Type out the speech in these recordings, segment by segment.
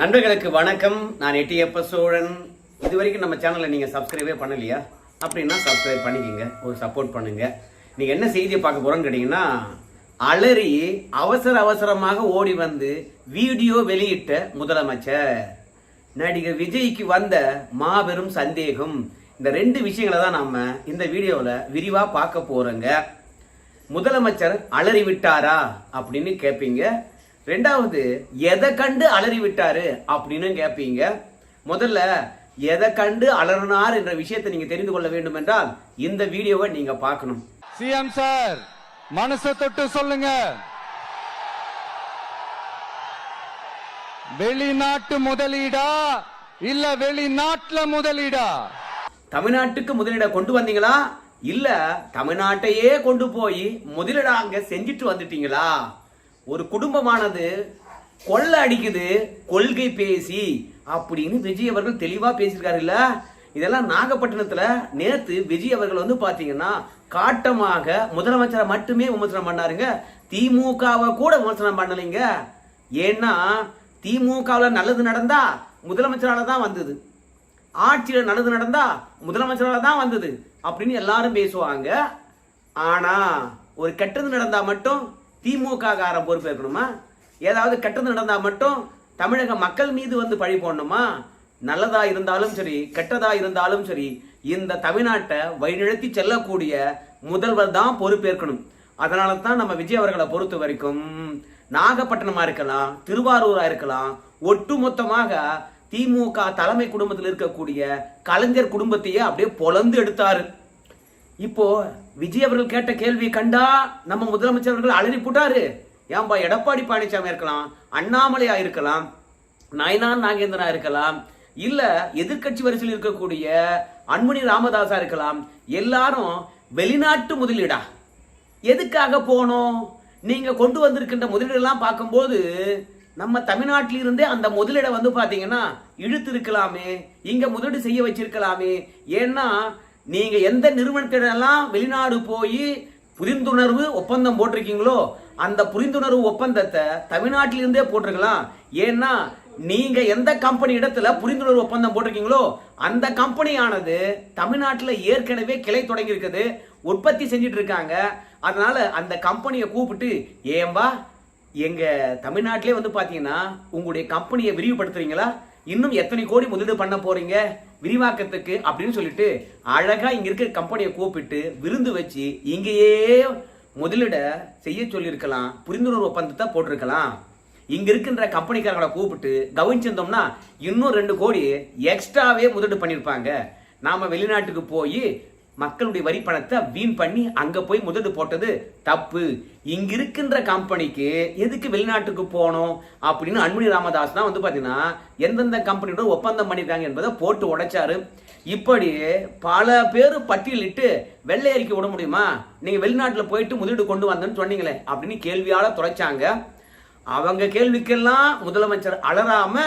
நண்பர்களுக்கு வணக்கம். நான் எட்டியப்ப சோழன். இது வரைக்கும் நம்ம சேனலை நீங்கள் சப்ஸ்கிரைபே பண்ணலையா? அப்படின்னா சப்ஸ்கிரைப் பண்ணிக்கோங்க. ஒரு சப்போர்ட் பண்ணுங்க. நீங்கள் என்ன செய்தியை பார்க்க போகிறோன்னு கேட்டிங்கன்னா அலறி அவசர அவசரமாக ஓடி வந்து வீடியோ வெளியிட்ட முதலமைச்சர். நடிகர் விஜய்க்கு வந்த மாபெரும் சந்தேகம். இந்த ரெண்டு விஷயங்களை தான் நம்ம இந்த வீடியோவில் விரிவாக பார்க்க போகிறோங்க முதலமைச்சர் அலறி விட்டாரா அப்படின்னு கேட்பீங்க ரெண்டாவது எதை கண்டு அலறி விட்டாரு அப்படின்னு கேட்பீங்க முதல்ல எதை கண்டு அலறினார் என்ற விஷயத்தை நீங்க தெரிந்து கொள்ள வேண்டும் என்றால் இந்த வீடியோவை நீங்க பார்க்கணும். சிஎம் சார் மனசை தொட்டு சொல்லுங்க. வெளிநாட்டு முதலீடா இல்ல வெளிநாட்டுல முதலீடா? தமிழ்நாட்டுக்கு முதலீட கொண்டு வந்தீங்களா? இல்ல தமிழ்நாட்டையே கொண்டு போய் முதலீட அங்க செஞ்சுட்டு வந்துட்டீங்களா? ஒரு குடும்பமானது கொள்ள அடிக்குது கொள்கை பேசி அப்படின்னு விஜய் அவர்கள் தெளிவாக பேசியிருக்காருல்ல? இதெல்லாம் நாகப்பட்டினத்தில் நேற்று விஜய் அவர்கள் வந்து பார்த்தீங்கன்னா காட்டமாக முதலமைச்சரை மட்டுமே விமர்சனம் பண்ணாருங்க. திமுகவை கூட விமர்சனம் பண்ணலைங்க. ஏன்னா திமுகவில் நல்லது நடந்தா முதலமைச்சரால் தான் வந்தது. ஆட்சியில் நல்லது நடந்தா முதலமைச்சரால் தான் வந்தது அப்படின்னு எல்லாரும் பேசுவாங்க. ஆனால் ஒரு கெட்டது நடந்தால் மட்டும் திமுக காரன் பொறுப்பேற்கணுமா? ஏதாவது கெட்டது நடந்தால் மட்டும் தமிழக மக்கள் மீது வந்து பழி போடணுமா? நல்லதா இருந்தாலும் சரி கெட்டதா இருந்தாலும் சரி இந்த தமிழ்நாட்டை வழிநடத்தி செல்லக்கூடிய முதல்வர் தான் பொறுப்பேற்கணும். அதனால தான் நம்ம விஜய் அவர்களை பொறுத்த வரைக்கும் நாகப்பட்டினமா இருக்கலாம் திருவாரூரா இருக்கலாம் ஒட்டுமொத்தமாக திமுக தலைமை குடும்பத்தில் இருக்கக்கூடிய கலைஞர் குடும்பத்தையே அப்படியே பொலந்து எடுத்தாரு. இப்போ விஜய் அவர்கள் கேட்ட கேள்வி கண்டா நம்ம முதலமைச்சர் அவர்கள் அலறி போட்டாரு. ஏன்பா எடப்பாடி பழனிசாமி இருக்கலாம் அண்ணாமலையா இருக்கலாம் நயனா நாகேந்திரா இருக்கலாம் இல்ல எதிர்க்கட்சி வரிசையில் இருக்கக்கூடிய அன்புமணி ராமதாஸா இருக்கலாம் எல்லாரும் வெளிநாட்டு முதலீடா? எதுக்காக போனோம்? நீங்க கொண்டு வந்திருக்கின்ற முதலீடெல்லாம் பார்க்கும்போது நம்ம தமிழ்நாட்டில இருந்தே அந்த முதலீடை வந்து பாத்தீங்கன்னா இழுத்து இருக்கலாமே இங்க முதலீடு செய்ய வச்சிருக்கலாமே. ஏன்னா நீங்க எந்த நிறுவனத்திடலாம் வெளிநாடு போய் புரிந்துணர்வு ஒப்பந்தம் போட்டிருக்கீங்களோ அந்த புரிந்துணர்வு ஒப்பந்தத்தை தமிழ்நாட்டிலிருந்தே போட்டிருக்கலாம். ஏன்னா நீங்க எந்த கம்பெனி இடத்துல புரிந்துணர்வு ஒப்பந்தம் போட்டிருக்கீங்களோ அந்த கம்பெனியானது தமிழ்நாட்டில் ஏற்கனவே கிளை தொடங்கி இருக்குது உற்பத்தி செஞ்சுட்டு இருக்காங்க அதனால அந்த கம்பெனியை கூப்பிட்டு ஏம்பா எங்க தமிழ்நாட்டிலே வந்து பாத்தீங்கன்னா உங்களுடைய கம்பெனியை விரிவுபடுத்துறீங்களா? இன்னும் எத்தனை கோடி முதலீடு பண்ண போறீங்க? விரிவாக்கத்துக்கு அப்படின்னு சொல்லிட்டு அழகாக இங்கே இருக்கிற கம்பெனியை கூப்பிட்டு விருந்து வச்சு இங்கேயே முதலீட செய்ய சொல்லியிருக்கலாம். புரிந்துணர்வு ஒப்பந்தத்தை போட்டிருக்கலாம். இங்க இருக்கின்ற கம்பெனிக்காரங்களை கூப்பிட்டு கவனிச்சிருந்தோம்னா இன்னும் ரெண்டு கோடி எக்ஸ்ட்ராவே முதலீடு பண்ணியிருப்பாங்க. நாம வெளிநாட்டுக்கு போய் மக்களுடைய வரி பணத்தை வீண் பண்ணி அங்க போய் முதலீடு போட்டது தப்பு. இங்க இருக்கின்ற கம்பெனிக்கு எதுக்கு வெளிநாட்டுக்கு போகணும்? அப்படின்னு அன்புமணி ராமதாஸ் தான் வந்து பாத்தீங்கன்னா எந்தெந்த கம்பெனியோட ஒப்பந்தம் பண்ணிருக்காங்க என்பதை போட்டு உடைச்சாரு. இப்படி பல பேர் பட்டியலிட்டு வெள்ளை அறிக்கை விட முடியுமா? நீங்க வெளிநாட்டுல போயிட்டு முதலீடு கொண்டு வந்தேன்னு சொன்னீங்களே அப்படின்னு கேள்வியால துடைச்சாங்க. அவங்க கேள்விக்கெல்லாம் முதலமைச்சர் அலறாம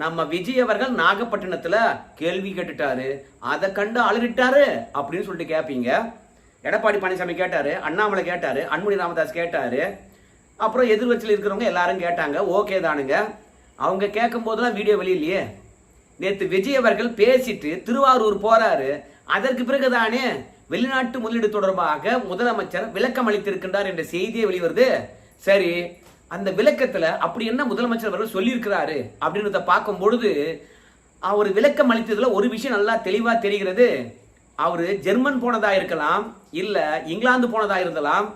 நம்ம விஜய் அவர்கள் நாகப்பட்டினத்தில் கேள்வி கேட்டுட்டாரு. அதை கண்டு அலறிட்டாரு அப்படின்னு சொல்லிட்டு கேட்பீங்க எடப்பாடி பழனிசாமி கேட்டாரு அண்ணாமலை கேட்டாரு அன்புமணி ராமதாஸ் கேட்டாரு. அப்புறம் எதிர்வச்சில் இருக்கிறவங்க எல்லாரும் கேட்டாங்க. ஓகே தானுங்க. அவங்க கேட்கும் போதெல்லாம் வீடியோ வெளியிலையே நேற்று விஜய் அவர்கள் பேசிட்டு திருவாரூர் போறாரு. அதற்கு பிறகு தானே வெளிநாட்டு முதலீடு தொடர்பாக முதலமைச்சர் விளக்கம் அளித்திருக்கின்றார் என்ற செய்தியே வெளிவருது. சரி அந்த விளக்கத்துல அப்படி என்ன முதலமைச்சர் அவர்கள் சொல்லியிருக்கிறாரு அப்படின்றத பார்க்கும் பொழுது அவர் விளக்கம் அளித்ததுல ஒரு விஷயம் நல்லா தெளிவா தெரிகிறது. அவர் ஜெர்மன் போனதா இருக்கலாம் இல்ல இங்கிலாந்து போனதா இருந்தலாம்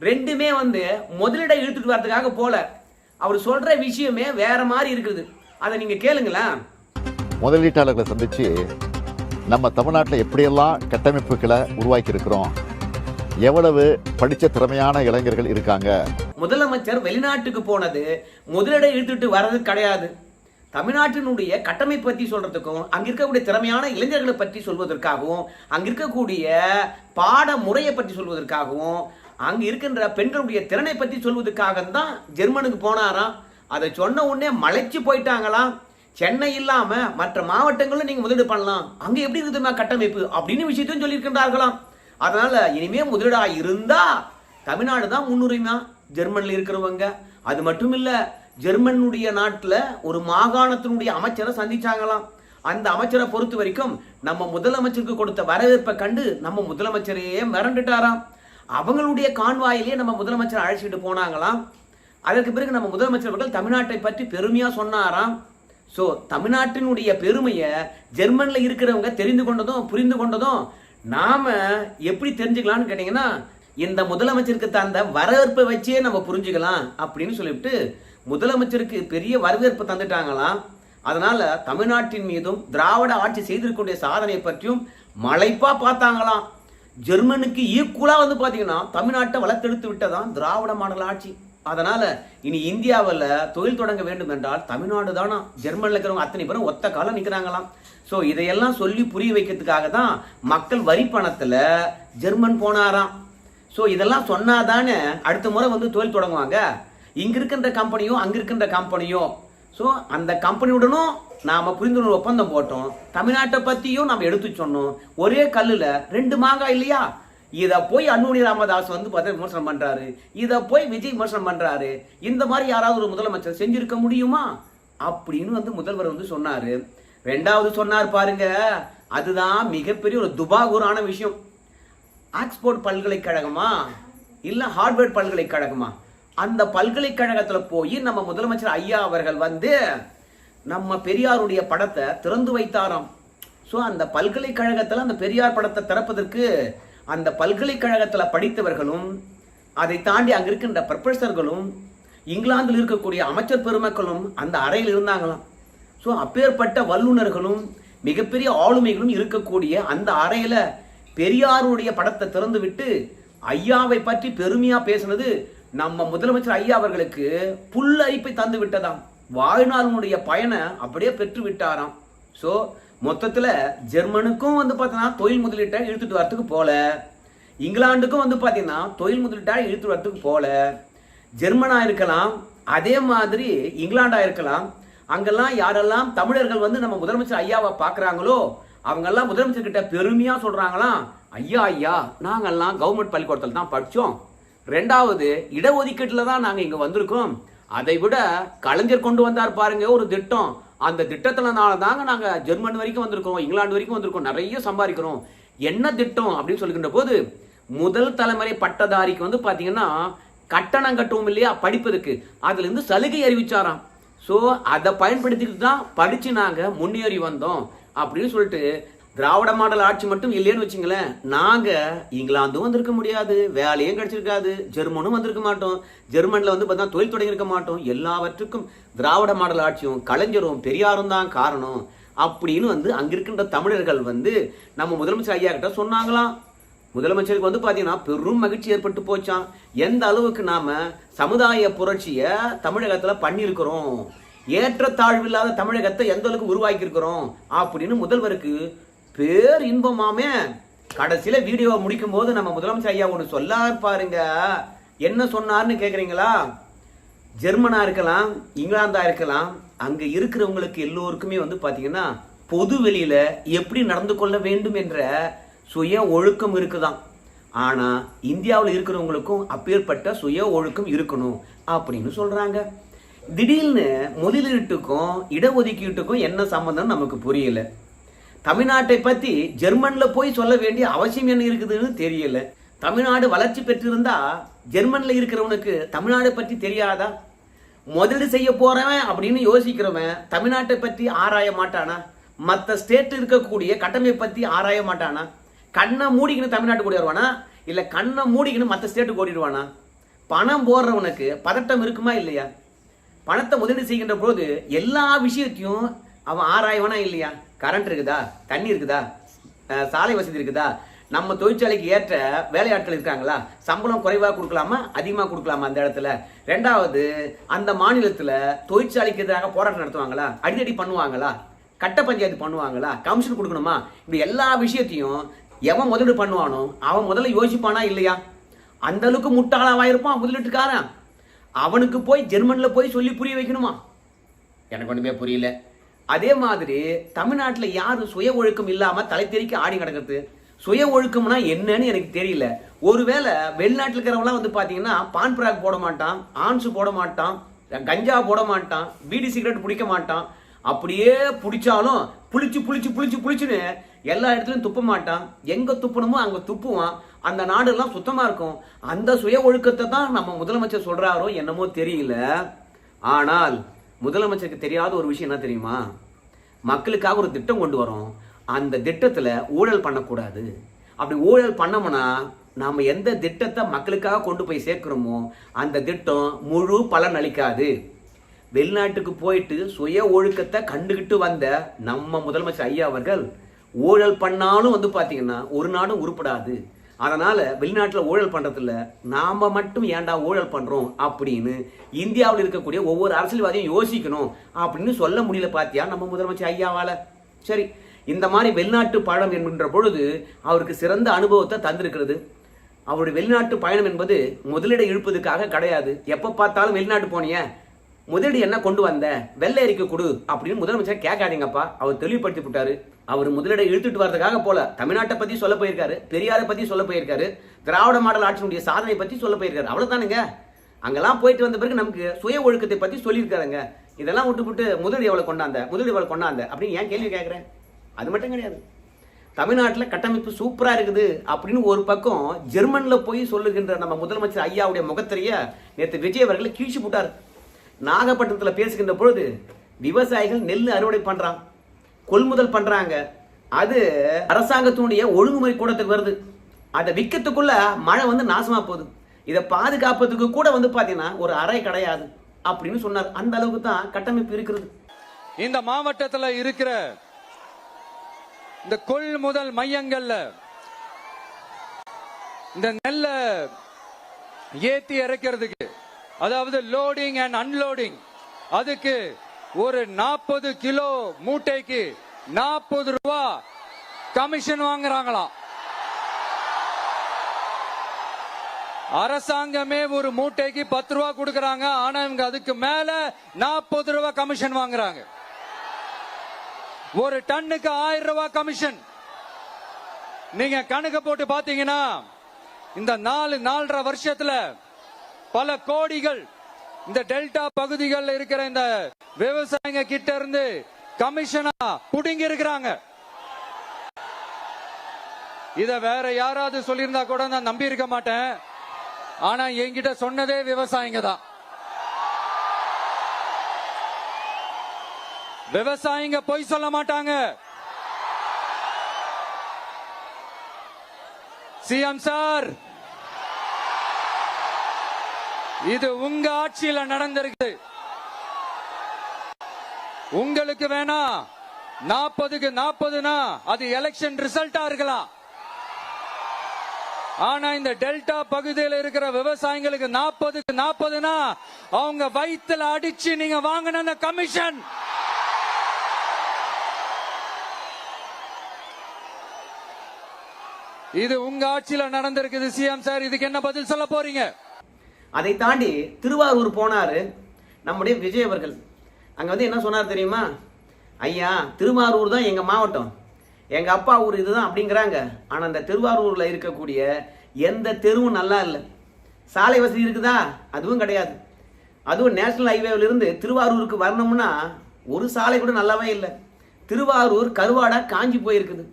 ரெண்டுமே வந்து முதலிட இழுத்துட்டு வரதுக்காக போல. அவர் சொல்ற விஷயமே வேற மாதிரி இருக்குது. அதை நீங்க கேளுங்களேன். முதலீட்டாளர்களை சந்திச்சு நம்ம தமிழ்நாட்டில் எப்படியெல்லாம் கட்டமைப்புகளை உருவாக்கி இருக்கிறோம் எவ்வளவு படித்த திறமையான இளைஞர்கள் இருக்காங்க முதலமைச்சர் வெளிநாட்டுக்கு போனது முதலிட இழுத்துட்டு வர்றது கிடையாது. தமிழ்நாட்டினுடைய கட்டமைப்பு பற்றி சொல்றதுக்கும் அங்க இருக்கக்கூடிய திறமையான இளைஞர்களை பற்றி சொல்வதற்காகவும் அங்க இருக்கக்கூடிய பாட முறையை பற்றி சொல்வதற்காகவும் அங்க இருக்கின்ற பெண்களுடைய திறனை பற்றி சொல்வதற்காக தான் ஜெர்மனுக்கு போனாராம். அதை சொன்ன உடனே மலைச்சு போயிட்டாங்களாம். சென்னை இல்லாம மற்ற மாவட்டங்களும் நீங்க முதலீடு பண்ணலாம். அங்க எப்படி இருக்குதுமா கட்டமைப்பு? அப்படின்னு விஷயத்தையும் சொல்லியிருக்கின்றார்களாம். அதனால இனிமே முதலீடா இருந்தா தமிழ்நாடு தான் முன்னுரிமை. ஜெர்மனில் இருக்கிறவங்க. அது மட்டும் இல்லை ஜெர்மனுடைய நாட்டில் ஒரு மாகாணத்தினுடைய அமைச்சரை சந்திச்சாங்களாம். அந்த அமைச்சரை பொறுத்த வரைக்கும் நம்ம முதலமைச்சருக்கு கொடுத்த வரவேற்பை கண்டு நம்ம முதலமைச்சரையே மிரண்டுட்டாராம். அவங்களுடைய கான்வாயிலேயே நம்ம முதலமைச்சர் அழைச்சிட்டு போனாங்களாம். அதற்கு பிறகு நம்ம முதலமைச்சர் அவர்கள் தமிழ்நாட்டை பற்றி பெருமையாக சொன்னாராம். ஸோ தமிழ்நாட்டினுடைய பெருமையை ஜெர்மனில் இருக்கிறவங்க தெரிந்து கொண்டதும் புரிந்து கொண்டதும் நாம் எப்படி தெரிஞ்சுக்கலாம்னு கேட்டிங்கன்னா இந்த முதலமைச்சருக்கு தந்த வரவேற்பை வச்சே நம்ம புரிஞ்சுக்கலாம் அப்படின்னு சொல்லிவிட்டு முதலமைச்சருக்கு பெரிய வரவேற்பு தந்துட்டாங்களாம் அதனால தமிழ்நாட்டின் மீதும் திராவிட ஆட்சி செய்திருக்கக்கூடிய சாதனை பற்றியும் மலைப்பா பார்த்தாங்களாம். ஜெர்மனுக்கு ஈக்குவலாக வந்து பார்த்தீங்கன்னா தமிழ்நாட்டை வளர்த்தெடுத்து விட்டதான் திராவிட மாடல் ஆட்சி. அதனால இனி இந்தியாவில் தொழில் தொடங்க வேண்டும் என்றால் தமிழ்நாடு தானா? ஜெர்மனில் இருக்கிறவங்க அத்தனை பேரும் ஒத்த காலம் நிற்கிறாங்களாம் ஸோ இதையெல்லாம் சொல்லி புரிய வைக்கிறதுக்காக தான் மக்கள் வரி பணத்தில் ஜெர்மன் போனாராம். ஸோ இதெல்லாம் சொன்னாதானே அடுத்த முறை வந்து தொழில் தொடங்குவாங்க? இங்கே இருக்கின்ற கம்பெனியும் அங்கே இருக்கின்ற கம்பெனியும் ஸோ அந்த கம்பெனியுடனும் நாம் புரிந்துணர்வு ஒப்பந்தம் போட்டோம். தமிழ்நாட்டை பற்றியும் நம்ம எடுத்து சொன்னோம். ஒரே கல்லில் ரெண்டு மாங்காய் இல்லையா? இதை போய் அன்புமணி ராமதாஸ் வந்து பார்த்தா விமர்சனம் பண்ணுறாரு இதை போய் விஜய் விமர்சனம் பண்ணுறாரு இந்த மாதிரி யாராவது ஒரு முதலமைச்சர் செஞ்சிருக்க முடியுமா? அப்படின்னு வந்து முதல்வர் வந்து சொன்னார். ரெண்டாவது சொன்னார் பாருங்க. அதுதான் மிகப்பெரிய ஒரு துபாகூரான விஷயம். ஆக்ஸ்போர்ட் பல்கலைக்கழகமா? இல்லை ஹார்வர்ட் பல்கலைக்கழகமா? அந்த பல்கலைக்கழகத்தில் போய் நம்ம முதலமைச்சர் ஐயா அவர்கள் வந்து நம்ம பெரியாருடைய படத்தை திறந்து வைத்தாராம். ஸோ அந்த பல்கலைக்கழகத்தில் அந்த பெரியார் படத்தை திறப்பதற்கு அந்த பல்கலைக்கழகத்தில் படித்தவர்களும் அதை தாண்டி அங்க இருக்கின்ற ப்ரொஃபஸர்களும் இங்கிலாந்தில் இருக்கக்கூடிய அமைச்சர் பெருமக்களும் அந்த அறையில் இருந்தாங்களாம். ஸோ அப்பேற்பட்ட வல்லுநர்களும் மிகப்பெரிய ஆளுமைகளும் இருக்கக்கூடிய அந்த அறையில் பெரியாருடைய படத்தை திறந்துவிட்டு ஐயாவை பற்றி பெருமையா பேசினது நம்ம முதலமைச்சர் ஐயா அவர்களுக்கு புல்லரிப்பை தந்து விட்டதாம். வாழ்நாளினுடைய பயனை அப்படியே பெற்று விட்டாராம். ஸோ மொத்தத்தில் ஜெர்மனுக்கும் வந்து பார்த்தீங்கன்னா தொழில் முதலீட்டை இழுத்துட்டு வரத்துக்கு போல. இங்கிலாந்துக்கும் வந்து பார்த்தீங்கன்னா தொழில் முதலீட்டை இழுத்துட்டு வரத்துக்கு போல. ஜெர்மனாக இருக்கலாம் அதே மாதிரி இங்கிலாண்டாக இருக்கலாம். அங்கெல்லாம் யாரெல்லாம் தமிழர்கள் வந்து நம்ம முதலமைச்சர் ஐயாவை பார்க்குறாங்களோ அவங்கெல்லாம் முதலமைச்சர் கிட்ட பெருமையா சொல்றாங்களாம் ஐயா ஐயா நாங்கெல்லாம் கவர்மெண்ட் பள்ளிக்கூடத்தில் தான் படித்தோம் ரெண்டாவது இடஒதுக்கீட்டில் தான் நாங்கள் இங்கே வந்திருக்கோம். அதை விட கலைஞர் கொண்டு வந்தார் பாருங்க ஒரு திட்டம். அந்த திட்டத்தினால தாங்க நாங்கள் ஜெர்மன் வரைக்கும் வந்திருக்கோம் இங்கிலாந்து வரைக்கும் வந்திருக்கோம் நிறைய சம்பாதிக்கிறோம். என்ன திட்டம் அப்படின்னு சொல்லுகின்ற போது முதல் தலைமுறை பட்டதாரிக்கு வந்து பார்த்தீங்கன்னா கட்டணம் கட்டவும் இல்லையா படிப்பதுக்கு. அதுலேருந்து சலுகை அறிவிச்சாராம். ஸோ அதை பயன்படுத்திட்டு தான் படித்து நாங்கள் முன்னேறி வந்தோம். அப்படின்னு சொல்லிட்டு திராவிட மாடல் ஆட்சி மட்டும் இல்லைன்னு வச்சுங்களேன் நாங்கள் இங்கிலாந்தும் வந்திருக்க முடியாது வேலையும் கிடைச்சிருக்காது ஜெர்மனும் வந்திருக்க மாட்டோம் ஜெர்மனில் வந்து பார்த்தா தொழில் தொடங்கியிருக்க மாட்டோம் எல்லாவற்றுக்கும் திராவிட மாடல் ஆட்சியும் கலைஞரும் பெரியாரும் தான் காரணம் அப்படின்னு வந்து அங்கே இருக்கின்ற தமிழர்கள் வந்து நம்ம முதலமைச்சர் ஐயா கிட்ட சொன்னாங்களாம். முதலமைச்சருக்கு வந்து பார்த்தீங்கன்னா பெரும் மகிழ்ச்சி ஏற்பட்டு போச்சான் எந்த அளவுக்கு நாம் சமுதாய புரட்சியை தமிழகத்தில் பண்ணியிருக்கிறோம்? ஏற்றத்தாழ்வில்லாத தமிழகத்தை எந்த அளவுக்கு உருவாக்கியிருக்கிறோம்? அப்படின்னு முதல்வருக்கு பேர் இன்பமாமே கடைசியில் வீடியோவை முடிக்கும் போது நம்ம முதலமைச்சர் ஐயா ஒன்று சொல்ல பாருங்க. என்ன சொன்னார்னு கேட்குறீங்களா ஜெர்மனா இருக்கலாம் இங்கிலாந்தா இருக்கலாம் அங்கே இருக்கிறவங்களுக்கு எல்லோருக்குமே வந்து பார்த்தீங்கன்னா பொது வெளியில் எப்படி நடந்து கொள்ள வேண்டும் என்ற சுய ஒழுக்கம் இருக்குதான். ஆனால் இந்தியாவில் இருக்கிறவங்களுக்கும் அப்பேற்பட்ட சுய ஒழுக்கம் இருக்கணும் அப்படின்னு சொல்கிறாங்க திடீர்னு முதலீட்டுக்கும் இடஒதுக்கீட்டுக்கும் என்ன சம்பந்தம் நமக்கு புரியல. தமிழ்நாட்டை பத்தி ஜெர்மன்ல போய் சொல்ல வேண்டிய அவசியம் என்ன இருக்குதுன்னு தெரியல. தமிழ்நாடு வளர்ச்சி பெற்றிருந்தா ஜெர்மன்ல இருக்கிறவனுக்கு தமிழ்நாடு பற்றி தெரியாதா? முதலீடு செய்ய போறவன் அப்படின்னு யோசிக்கிறவன் தமிழ்நாட்டை பற்றி ஆராய மாட்டானா? மற்ற ஸ்டேட் இருக்கக்கூடிய கட்டமைப்பை பற்றி ஆராய மாட்டானா? கண்ணை மூடிக்கின்னு தமிழ்நாட்டுக்கு ஓடி வருவானா? கண்ணை மூடிக்கின்னு மற்ற ஸ்டேட்டுக்கு ஓடிடுவானா? பணம் போடுறவனுக்கு பதட்டம் இருக்குமா இல்லையா? பணத்தை முதலீடு செய்கின்ற போது எல்லா விஷயத்தையும் அவன் ஆராயவனா இல்லையா? கரண்ட் இருக்குதா? தண்ணி இருக்குதா? சாலை வசதி இருக்குதா? நம்ம தொழிற்சாலைக்கு ஏற்ற வேலையாட்கள் இருக்காங்களா? சம்பளம் குறைவாக கொடுக்கலாமா? அதிகமாக கொடுக்கலாமா அந்த இடத்துல? ரெண்டாவது அந்த மாநிலத்தில் தொழிற்சாலைக்கு எதிராக போராட்டம் நடத்துவாங்களா? அடிதடி பண்ணுவாங்களா? கட்ட பஞ்சாயத்து பண்ணுவாங்களா? கமிஷன் கொடுக்கணுமா? இப்படி எல்லா விஷயத்தையும் எவன் முதலீடு பண்ணுவானோ அவன் முதல்ல யோசிப்பானா இல்லையா? அந்த அளவுக்கு முட்டாளாவா இருப்பான் முதலீட்டுக்காரன். அவனுக்கு போய் ஜெர்மனில் போய் சொல்லி புரிய வைக்கணுமா? எனக்கு ஒன்றுமே புரியல. அதே மாதிரி தமிழ்நாட்டில் யார் சுய ஒழுக்கம் இல்லாமல் தலை தெறிக்க ஆடி கிடக்குறது? சுய ஒழுக்கம்னா என்னன்னு எனக்கு தெரியல. ஒருவேளை வெளிநாட்டில் இருக்கிறவங்களாம் வந்து பார்த்தீங்கன்னா பான் பிராக் போட மாட்டான் ஆன்ஸு போட மாட்டான் கஞ்சா போட மாட்டான் பீடி சிகரெட் பிடிக்க மாட்டான். அப்படியே பிடிச்சாலும் புளிச்சு புளிச்சு புளிச்சு புளிச்சுன்னு எல்லா இடத்துலையும் துப்ப மாட்டான் எங்க துப்பணுமோ அங்க துப்புவான். அந்த நாடெல்லாம் சுத்தமா இருக்கும். அந்த சுய ஒழுக்கத்தை தான் நம்ம முதலமைச்சர் சொல்றாரோ என்னமோ தெரியல. ஆனால் முதலமைச்சருக்கு தெரியாத ஒரு விஷயம் என்ன தெரியுமா? மக்களுக்காக ஒரு திட்டம் கொண்டு வரோம். அந்த திட்டத்துல ஊழல் பண்ணக்கூடாது. அப்படி ஊழல் பண்ணோம்னா நாம் எந்த திட்டத்தை மக்களுக்காக கொண்டு போய் சேர்க்கிறோமோ அந்த திட்டம் முழு பலன் அளிக்காது. வெளிநாட்டுக்கு போயிட்டு சுய ஒழுக்கத்தை கண்டுகிட்டு வந்த நம்ம முதலமைச்சர் ஐயா அவர்கள் ஊழல் பண்ணாலும் வந்து பார்த்தீங்கன்னா ஒரு நாடும் உருப்படாது. அதனால் வெளிநாட்டில் ஊழல் பண்ணுறதில்ல நாம் மட்டும் ஏன்டா ஊழல் பண்ணுறோம் அப்படின்னு இந்தியாவில் இருக்கக்கூடிய ஒவ்வொரு அரசியல்வாதியும் யோசிக்கணும் அப்படின்னு சொல்ல முடியல பார்த்தியா நம்ம முதலமைச்சர் ஐயாவால. சரி இந்த மாதிரி வெளிநாட்டு பயணம் என்கின்ற பொழுது அவருக்கு சிறந்த அனுபவத்தை தந்திருக்கிறது. அவருடைய வெளிநாட்டு பயணம் என்பது முதலீடை இழுப்பதுக்காக கிடையாது. எப்போ பார்த்தாலும் வெளிநாட்டு போனியே. முதலீடு என்ன கொண்டு வந்த? வெள்ளை அறிக்கை கொடு அப்படின்னு முதலமைச்சர் கேட்காதீங்கப்பா. அவர் தெளிவுபடுத்தி விட்டாரு. அவர் முதலீடை இழுத்துட்டு வர்றதுக்காக போல. தமிழ்நாட்டை பத்தி சொல்ல போயிருக்காரு. பெரியாரை பத்தி சொல்ல போயிருக்காரு. திராவிட மாடல் ஆட்சியினுடைய சாதனை பத்தி சொல்ல போயிருக்காரு. அவ்வளவுதானுங்க. அங்கெல்லாம் போயிட்டு வந்த பிறகு நமக்கு சுய ஒழுக்கத்தை பத்தி சொல்லியிருக்காருங்க. இதெல்லாம் விட்டு விட்டு முதலீடு எவ்வளவு கொண்டாந்த? முதலீடு எவ்வளவு கொண்டாந்த? அப்படின்னு ஏன் கேள்வி கேட்குறேன்? அது மட்டும் கிடையாது. தமிழ்நாட்டில் கட்டமைப்பு சூப்பராக இருக்குது அப்படின்னு ஒரு பக்கம் ஜெர்மனில் போய் சொல்லுகின்ற நம்ம முதலமைச்சர் ஐயாவுடைய முகத்திரையை நேற்று விஜய் அவர்களை கீழ்ச்சி போட்டார். நாகப்பட்டினத்தில் பேசுகின்ற பொழுது விவசாயிகள் நெல் அறுவடை பண்ணுறான் கொள்முதல் பண்ணுறாங்க அது அரசாங்கத்தினுடைய ஒழுங்குமுறை கூடத்துக்கு வருது. அதை விற்கிறதுக்குள்ள மழை வந்து நாசமா போகுது. இதை பாதுகாப்பதுக்கு கூட வந்து பார்த்தீங்கன்னா ஒரு அறை கிடையாது அப்படின்னு சொன்னார். அந்த அளவுக்கு தான் கட்டமைப்பு இருக்கிறது. இந்த மாவட்டத்தில் இருக்கிற இந்த கொள்முதல் மையங்கள்ல இந்த நெல்லை ஏத்தி இறக்கிறதுக்கு அதாவது லோடிங் அண்ட் அன்லோடிங் அதுக்கு ஒரு நாற்பது கிலோ மூட்டைக்கு நாற்பது ரூபா கமிஷன் வாங்குறாங்களாம் அரசாங்கமே ஒரு மூட்டைக்கு பத்து ரூபா கொடுக்கறாங்க. ஆனா இவங்க அதுக்கு மேல நாற்பது ரூபா கமிஷன் வாங்குறாங்க. ஒரு டன்னுக்கு ஆயிரம் ரூபாய் கமிஷன் நீங்க கணக்கு போட்டு பாத்தீங்கன்னா இந்த நாலு நாலரை வருஷத்துல பல கோடிகள் இந்த டெல்டா பகுதிகளில் இருக்கிற இந்த விவசாயிங்க கிட்ட இருந்து கமிஷனா புடுங்கி இருக்கிறாங்க. இத வேற யாராவது சொல்லியிருந்தா கூட நான் நம்பி இருக்க மாட்டேன். ஆனா என்கிட்ட சொன்னதே விவசாயிங்க தான். விவசாயிங்க பொய் சொல்ல மாட்டாங்க. சிஎம் சார் இது உங்க ஆட்சியில நடந்திருக்கு. உங்களுக்கு வேணா நாற்பதுக்கு நாற்பதுனா அது எலெக்ஷன் ரிசல்ட்டா இருக்கலாம். ஆனா இந்த டெல்டா பகுதியில் இருக்கிற விவசாயிகளுக்கு நாற்பதுக்கு நாற்பதுனா அவங்க வயிற்றுல அடிச்சு நீங்க வாங்கின அந்த கமிஷன் இது உங்க ஆட்சியில நடந்திருக்குது சிஎம் சார். இதுக்கு என்ன பதில் சொல்ல போறீங்க? அதை தாண்டி திருவாரூர் போனார் நம்முடைய விஜய் அவர்கள். அங்கே வந்து என்ன சொன்னார் தெரியுமா? ஐயா திருவாரூர் தான் எங்கள் மாவட்டம். எங்கள் அப்பா ஊர் இதுதான் அப்படிங்கிறாங்க. ஆனால் அந்த திருவாரூரில் இருக்கக்கூடிய எந்த தெருவும் நல்லா இல்லை. சாலை வசதி இருக்குதா? அதுவும் கிடையாது. அதுவும் நேஷனல் ஹைவேல திருவாரூருக்கு வரணும்னா ஒரு சாலை கூட நல்லாவே இல்லை. திருவாரூர் கருவாடா காஞ்சி போயிருக்குது.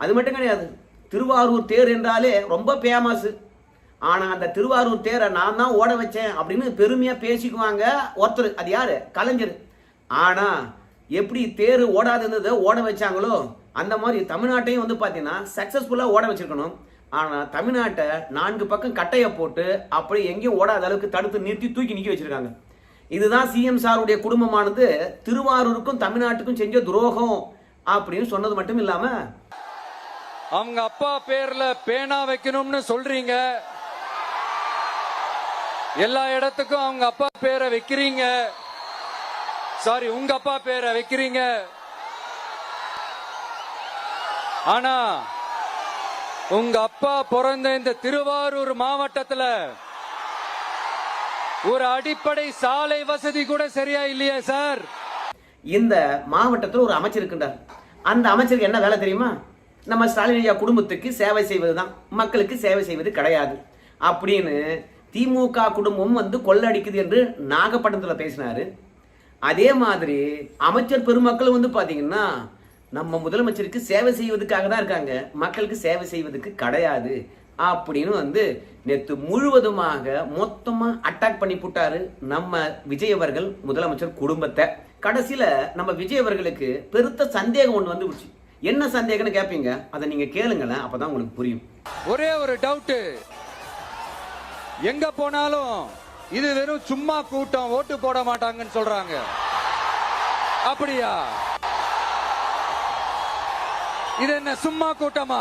அது மட்டும் கிடையாது. திருவாரூர் தேர் என்றாலே ரொம்ப ஃபேமஸு ஆனா அந்த திருவாரூர் தேரை நான் தான் ஓட வச்சேன் அப்படின்னு பெருமையா பேசிக்குவாங்க ஒருத்தர். அது யாரு? கலைஞர். ஆனா எப்படி தேர் ஓடாத ஓட வச்சாங்களோ அந்த மாதிரி தமிழ்நாட்டையும் வந்து பார்த்தீங்கன்னா சக்ஸஸ்ஃபுல்லாக ஓட வச்சிருக்கணும். ஆனா தமிழ்நாட்டை நான்கு பக்கம் கட்டையை போட்டு அப்படி எங்கேயும் ஓடாத அளவுக்கு தடுத்து நிறுத்தி தூக்கி நிக்க வச்சிருக்காங்க. இதுதான் சிஎம் சாருடைய குடும்பமானது. திருவாரூருக்கும் தமிழ்நாட்டுக்கும் செஞ்ச துரோகம் அப்படின்னு சொன்னது மட்டும் இல்லாம அவங்க அப்பா பேர்ல பேனா வைக்கணும்னு சொல்றீங்க. எல்லா இடத்துக்கும் அவங்க அப்பா பேரை வைக்கிறீங்க. சாரி உங்க அப்பா பேரை வைக்கிறீங்க. ஆனா உங்க அப்பா பிறந்த இந்த திருவாரூர் மாவட்டத்துல ஒரு அடிப்படை சாலை வசதி கூட சரியா இல்லையா சார்? இந்த மாவட்டத்தில் ஒரு அமைச்சர் இருக்கின்றார். அந்த அமைச்சருக்கு என்ன வேலை தெரியுமா? நம்ம ஸ்டாலின் ஐயா குடும்பத்துக்கு சேவை செய்வது தான் மக்களுக்கு சேவை செய்வது கிடையாது. அப்படின்னு திமுக குடும்பம் வந்து கொள்ளடிக்குது என்று நாகப்பட்டினத்தில் பேசினாரு. அதே மாதிரி அமைச்சர் பெருமக்கள் வந்து பார்த்தீங்கன்னா நம்ம முதலமைச்சருக்கு சேவை செய்வதற்காக தான் இருக்காங்க. மக்களுக்கு சேவை செய்வதற்கு கிடையாது. அப்படின்னு வந்து நேற்று முழுவதுமாக மொத்தமாக அட்டாக் பண்ணி போட்டாரு நம்ம விஜய் அவர்கள் முதலமைச்சர் குடும்பத்தை. கடைசியில் நம்ம விஜய் அவர்களுக்கு பெருத்த சந்தேகம் ஒன்று வந்து விடுச்சு என்ன சந்தேகம்னு கேட்பீங்க அதை நீங்கள் கேளுங்களேன் அப்போதான் உங்களுக்கு புரியும். ஒரே ஒரு டவுட்டு எங்க போனாலும் இது வெறும் சும்மா கூட்டம் ஓட்டு போட மாட்டாங்கன்னு சொல்றாங்க. அப்படியா? இது என்ன சும்மா கூட்டமா?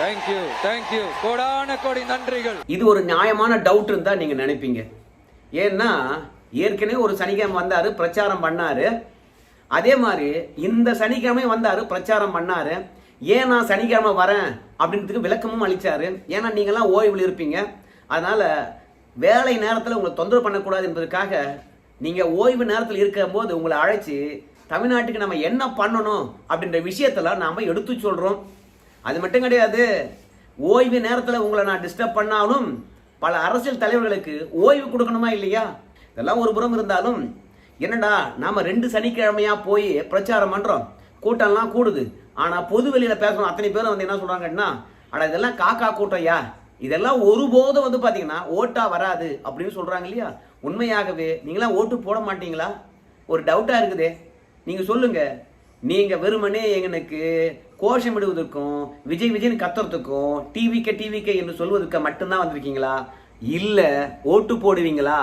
தேங்க்யூ தேங்க்யூ கோடான கோடி நன்றிகள். இது ஒரு நியாயமான டவுட் இருந்தா நீங்க நினைப்பீங்க. ஏன்னா ஏற்கனவே ஒரு சனிக்கிழமை வந்தாரு பிரச்சாரம் பண்ணாரு. அதே மாதிரி இந்த சனிக்கிழமை வந்தாரு பிரச்சாரம் பண்ணாரு. ஏன் நான் சனிக்கிழமை வரேன் அப்படின்றதுக்கு விளக்கமும் அளிச்சாரு. ஏன்னா நீங்களாம் ஓய்வில் இருப்பீங்க. அதனால வேலை நேரத்தில் உங்களை தொந்தரவு பண்ணக்கூடாது என்பதற்காக நீங்கள் ஓய்வு நேரத்தில் இருக்கும்போது உங்களை அழைச்சி தமிழ்நாட்டுக்கு நம்ம என்ன பண்ணணும் அப்படின்ற விஷயத்தெல்லாம் நாம் எடுத்து சொல்கிறோம் அது மட்டும் கிடையாது. ஓய்வு நேரத்தில் உங்களை நான் டிஸ்டர்ப் பண்ணாலும் பல அரசியல் தலைவர்களுக்கு ஓய்வு கொடுக்கணுமா இல்லையா? இதெல்லாம் ஒரு புறம் இருந்தாலும் என்னடா நாம ரெண்டு சனிக்கிழமையா போய் பிரச்சாரம் பண்றோம். கூட்டம்லாம் கூடுது. ஆனா பொது வெளியில பேசுறோம் அத்தனை பேரும் வந்து என்ன சொல்றாங்கன்னா அட இதெல்லாம் காக்கா கூட்டம்யா இதெல்லாம் ஒருபோதும் வந்து பாத்தீங்கன்னா ஓட்டா வராது அப்படின்னு சொல்றாங்க இல்லையா? உண்மையாகவே நீங்களாம் ஓட்டு போட மாட்டீங்களா? ஒரு டவுட்டா இருக்குதே. நீங்க சொல்லுங்க. நீங்க வெறுமனே எங்களுக்கு கோஷமிடுவதற்கும் விஜய் விஜய்னு கத்துறதுக்கும் டிவிக்க டிவிக்க என்று சொல்வதற்கு மட்டும்தான் வந்திருக்கீங்களா? இல்ல ஓட்டு போடுவீங்களா?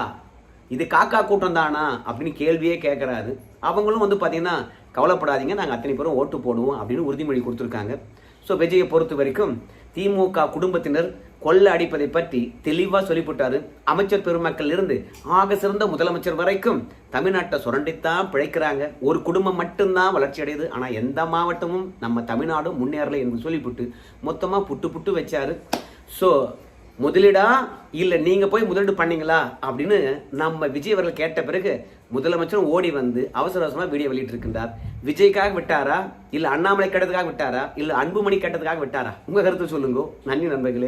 இது காக்கா கூட்டம் தானா அப்படின்னு கேள்வியே கேட்கறாரு. அவங்களும் வந்து பார்த்தீங்கன்னா கவலைப்படாதீங்க நாங்கள் அத்தனை பேரும் ஓட்டு போடுவோம் அப்படின்னு உறுதிமொழி கொடுத்துருக்காங்க. ஸோ விஜயை பொறுத்த வரைக்கும் திமுக குடும்பத்தினர் கொள்ள அடிப்பதை பற்றி தெளிவாக சொல்லிவிட்டாரு. அமைச்சர் பெருமக்கள் இருந்து ஆக சிறந்த முதலமைச்சர் வரைக்கும் தமிழ்நாட்டை சுரண்டித்தான் பிழைக்கிறாங்க. ஒரு குடும்பம் மட்டும்தான் வளர்ச்சி அடையுது. ஆனால் எந்த மாவட்டமும் நம்ம தமிழ்நாடும் முன்னேறலை என்று சொல்லிவிட்டு மொத்தமாக புட்டு புட்டு வச்சாரு. ஸோ முதலீடா இல்லை நீங்கள் போய் முதலீடு பண்ணீங்களா அப்படின்னு நம்ம விஜய் அவர்கள் கேட்ட பிறகு முதலமைச்சரும் ஓடி வந்து அவசர அவசரமாக வீடியோ வெளியிட்டிருக்கின்றார். விஜய்க்காக விட்டாரா? இல்லை அண்ணாமலை கேட்டதுக்காக விட்டாரா? இல்லை அன்புமணி கேட்டதுக்காக விட்டாரா? உங்கள் கருத்து சொல்லுங்க. நன்றி நண்பர்களே.